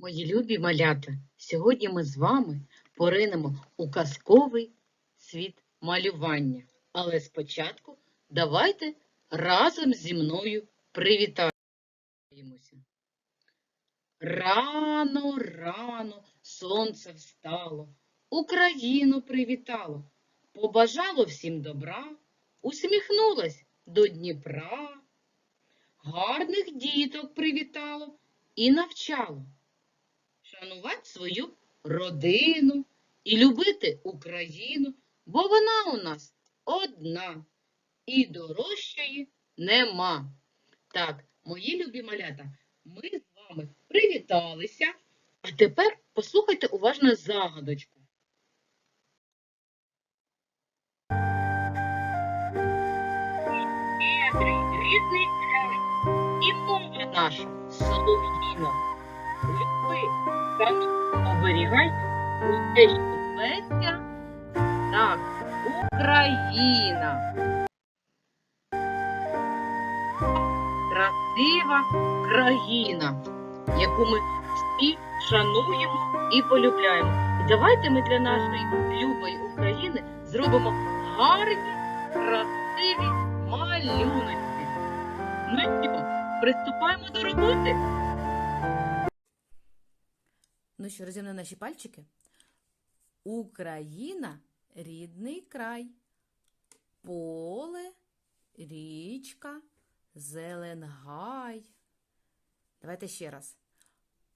Мої любі малята, сьогодні ми з вами поринемо у казковий світ малювання. Але спочатку давайте разом зі мною привітаємося. Рано, рано сонце встало, Україну привітало, побажало всім добра, усміхнулось до Дніпра, гарних діток привітало і навчало шанувати свою родину і любити Україну, бо вона у нас одна і дорожчої нема. Так, мої любі малята, ми з вами привіталися, а тепер послухайте уважно загадочку. Рідний край, і мова наша солов'їна. Люби, шануй, оберігай усе, що зветься, так, Україна. Красива країна, яку ми всі шануємо і полюбляємо. І давайте ми для нашої любої України зробимо гарні, красиві малюночки. Ну що, приступаємо до роботи? Ну що, розімне наші пальчики? Україна рідний край. Поле, річка, зеленгай. Давайте ще раз.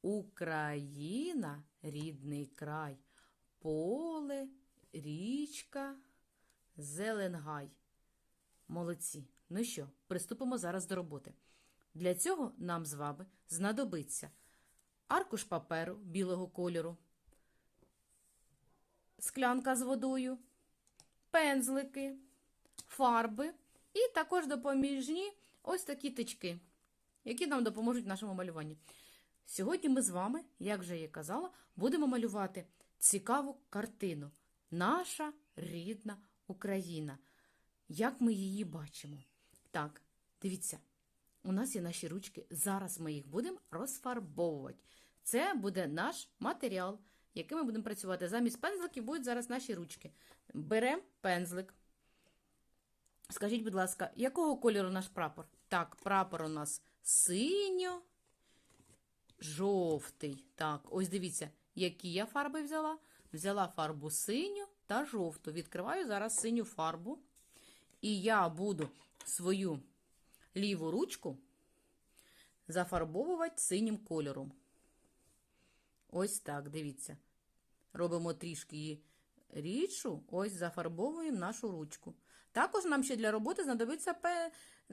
Україна рідний край. Поле, річка, зеленгай. Молодці. Ну що, приступимо зараз до роботи. Для цього нам з вами знадобиться аркуш паперу білого кольору, склянка з водою, пензлики, фарби і також допоміжні ось такі тички, які нам допоможуть в нашому малюванні. Сьогодні ми з вами, як вже я казала, будемо малювати цікаву картину. Наша рідна Україна. Як ми її бачимо? Так, дивіться. У нас є наші ручки. Зараз ми їх будемо розфарбовувати. Це буде наш матеріал, яким ми будемо працювати. Замість пензликів будуть зараз наші ручки. Беремо пензлик. Скажіть, будь ласка, якого кольору наш прапор? Так, прапор у нас синьо, жовтий. Так, ось дивіться, які я фарби взяла. Взяла фарбу синю та жовту. Відкриваю зараз синю фарбу. І я буду свою ліву ручку зафарбовувати синім кольором. Ось так, дивіться. Робимо трішки її рідшу, ось зафарбовуємо нашу ручку. Також нам ще для роботи знадобиться,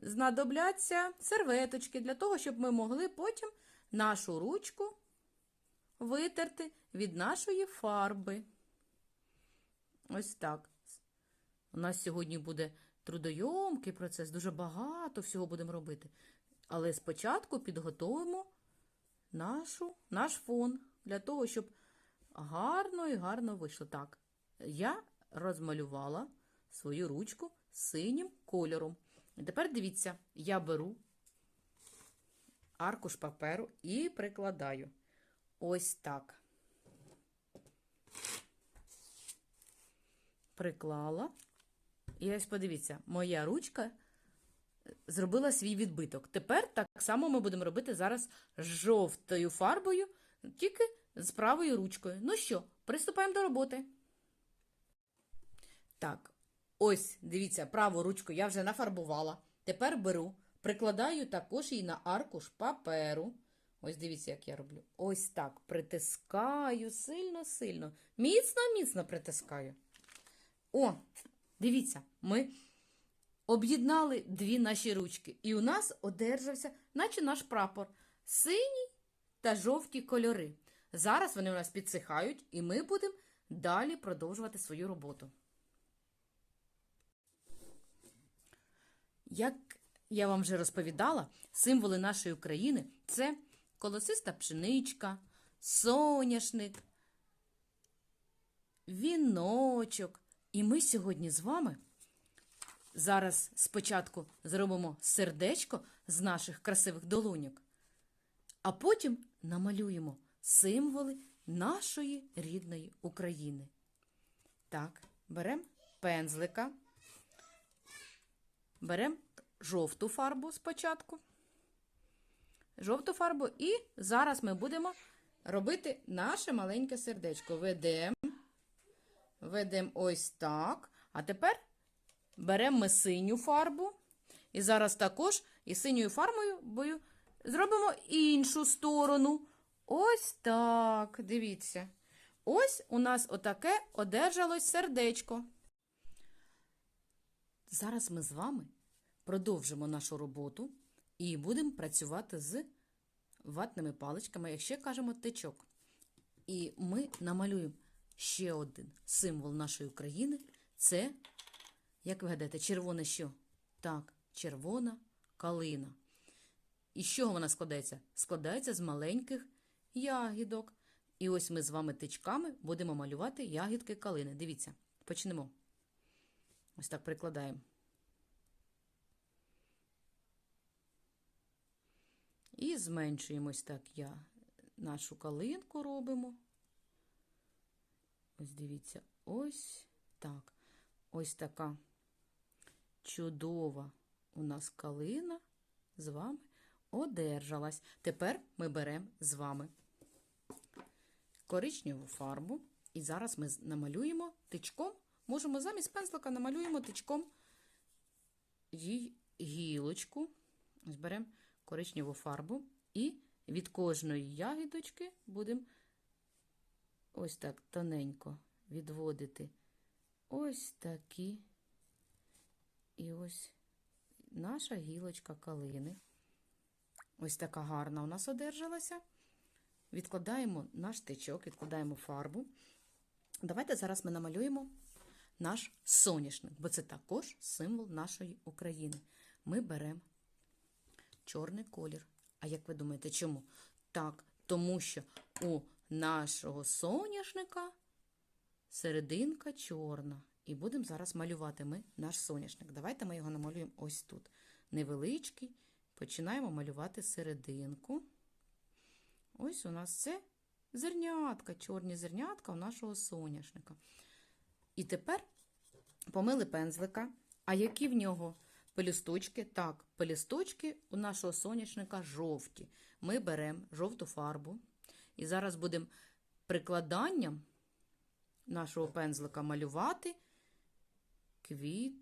знадобляться серветочки, для того, щоб ми могли потім нашу ручку витерти від нашої фарби. Ось так. У нас сьогодні буде трудойомкий процес, дуже багато всього будемо робити. Але спочатку підготовимо нашу, наш фон для того, щоб гарно і гарно вийшло. Так, я розмалювала свою ручку синім кольором. І тепер дивіться, я беру аркуш паперу і прикладаю. Ось так. Приклала. І ось подивіться, моя ручка зробила свій відбиток. Тепер так само ми будемо робити зараз жовтою фарбою, тільки з правою ручкою. Ну що, приступаємо до роботи. Так, ось, дивіться, праву ручку я вже нафарбувала. Тепер беру, прикладаю також її на аркуш паперу. Ось дивіться, як я роблю. Ось так. Притискаю сильно-сильно. Міцно-міцно притискаю. О, дивіться, ми об'єднали дві наші ручки. І у нас одержався, наче наш прапор, синій та жовті кольори. Зараз вони у нас підсихають, і ми будемо далі продовжувати свою роботу. Як я вам вже розповідала, символи нашої України це колосиста пшеничка, соняшник, віночок. І ми сьогодні з вами зараз спочатку зробимо сердечко з наших красивих долоньок, а потім намалюємо символи нашої рідної України. Так, беремо пензлика, беремо жовту фарбу спочатку. Жовту фарбу, і зараз ми будемо робити наше маленьке сердечко. Ведемо, ведемо ось так. А тепер беремо ми синю фарбу. І зараз також і синьою фарбою зробимо іншу сторону. Ось так. Дивіться. Ось у нас отаке одержалось сердечко. Зараз ми з вами продовжимо нашу роботу і будемо працювати з ватними паличками, як ще кажемо, тичок. І ми намалюємо ще один символ нашої України. Це, як ви гадаєте, червоне що? Так, червона калина. І з чого вона складається? Складається з маленьких ягідок. І ось ми з вами тичками будемо малювати ягідки калини. Дивіться, почнемо. Ось так прикладаємо. І зменшуємо ось так я нашу калинку робимо. Ось дивіться, ось так. Ось така чудова у нас калина з вами одержалась. Тепер ми беремо з вами коричневу фарбу. І зараз ми намалюємо тичком. Можемо замість пензлика намалюємо тичком їй гілочку. Ось беремо коричневу фарбу і від кожної ягідочки будемо ось так тоненько відводити ось такі. І ось наша гілочка калини. Ось така гарна у нас одержалася. Відкладаємо наш тичок, відкладаємо фарбу. Давайте зараз ми намалюємо наш соняшник, бо це також символ нашої України. Ми беремо чорний колір. А як ви думаєте, чому? Так, тому що у нашого соняшника серединка чорна. І будемо зараз малювати ми наш соняшник. Давайте ми його намалюємо ось тут. Невеличкий. Починаємо малювати серединку. Ось у нас це зернятка, чорні зернятка у нашого соняшника. І тепер помили пензлика. А які в нього пелюсточки? Так, пелюсточки у нашого соняшника жовті. Ми беремо жовту фарбу. І зараз будемо прикладанням нашого пензлика малювати квіт.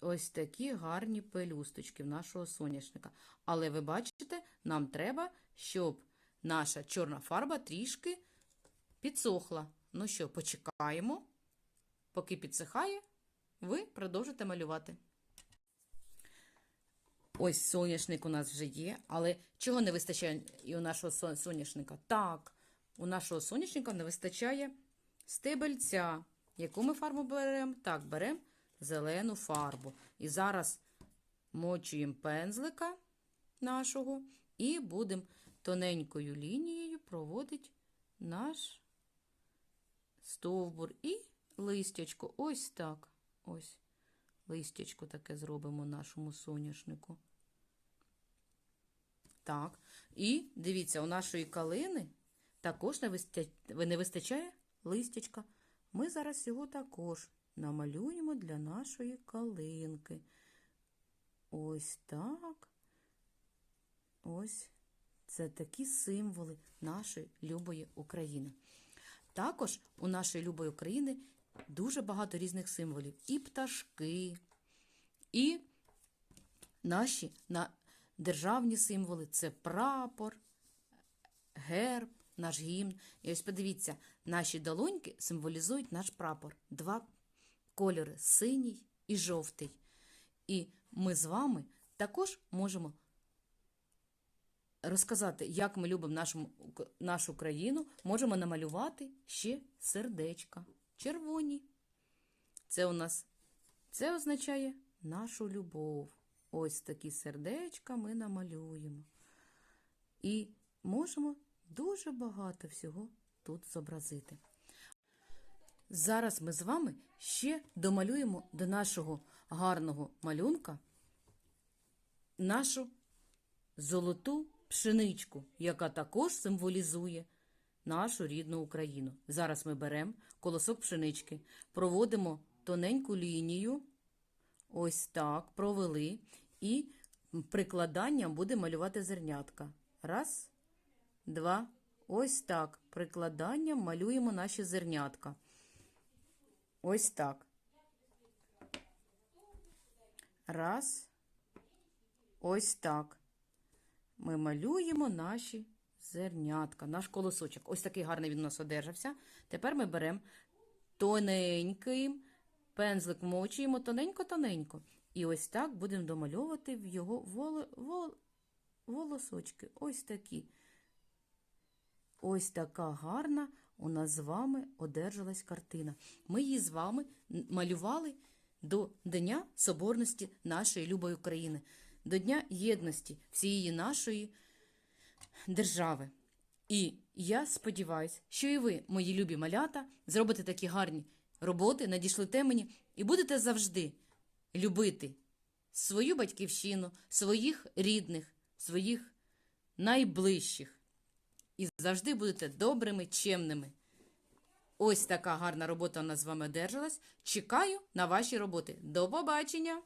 Ось такі гарні пелюсточки в нашого соняшника. Але ви бачите, нам треба, щоб наша чорна фарба трішки підсохла. Ну що, почекаємо. Поки підсихає, ви продовжите малювати. Ось соняшник у нас вже є, але чого не вистачає і у нашого соняшника? Так, у нашого соняшника не вистачає стебельця. Яку ми фарбу беремо? Так, беремо зелену фарбу. І зараз мочуємо пензлика нашого і будемо тоненькою лінією проводити наш стовбур і листячко. Ось так. Ось листячко таке зробимо нашому соняшнику. Так. І дивіться, у нашої калини також не вистачає, не вистачає листячка. Ми зараз його також намалюємо для нашої калинки. Ось так. Ось це такі символи нашої любої України. Також у нашої любої України дуже багато різних символів. І пташки, і наші на державні символи це прапор, герб, наш гімн. І ось подивіться, наші долоньки символізують наш прапор. Два кольори синій і жовтий. І ми з вами також можемо розказати, як ми любимо нашу, нашу країну, можемо намалювати ще сердечка. Червоні. Це у нас це означає нашу любов. Ось такі сердечка ми намалюємо. І можемо дуже багато всього тут зобразити. Зараз ми з вами ще домалюємо до нашого гарного малюнка нашу золоту пшеничку, яка також символізує нашу рідну Україну. Зараз ми беремо колосок пшенички, проводимо тоненьку лінію, ось так, провели, і прикладанням буде малювати зернятка. Раз, два, ось так. Прикладанням малюємо наші зернятка. Ось так. Раз. Ось так. Ми малюємо наші зернятка, наш колосочок. Ось такий гарний він у нас одержався. Тепер ми беремо тоненький пензлик мочуємо тоненько-тоненько. І ось так будемо домальовувати в його воло, вол, волосочки. Ось такі. Ось така гарна у нас з вами одержалась картина. Ми її з вами малювали до Дня Соборності нашої любої України, до Дня єдності всієї нашої держави. І я сподіваюся, що і ви, мої любі малята, зробите такі гарні роботи, надішлете мені і будете завжди любити свою батьківщину, своїх рідних, своїх найближчих. І завжди будете добрими, чемними. Ось така гарна робота у нас з вами одержалась. Чекаю на ваші роботи. До побачення!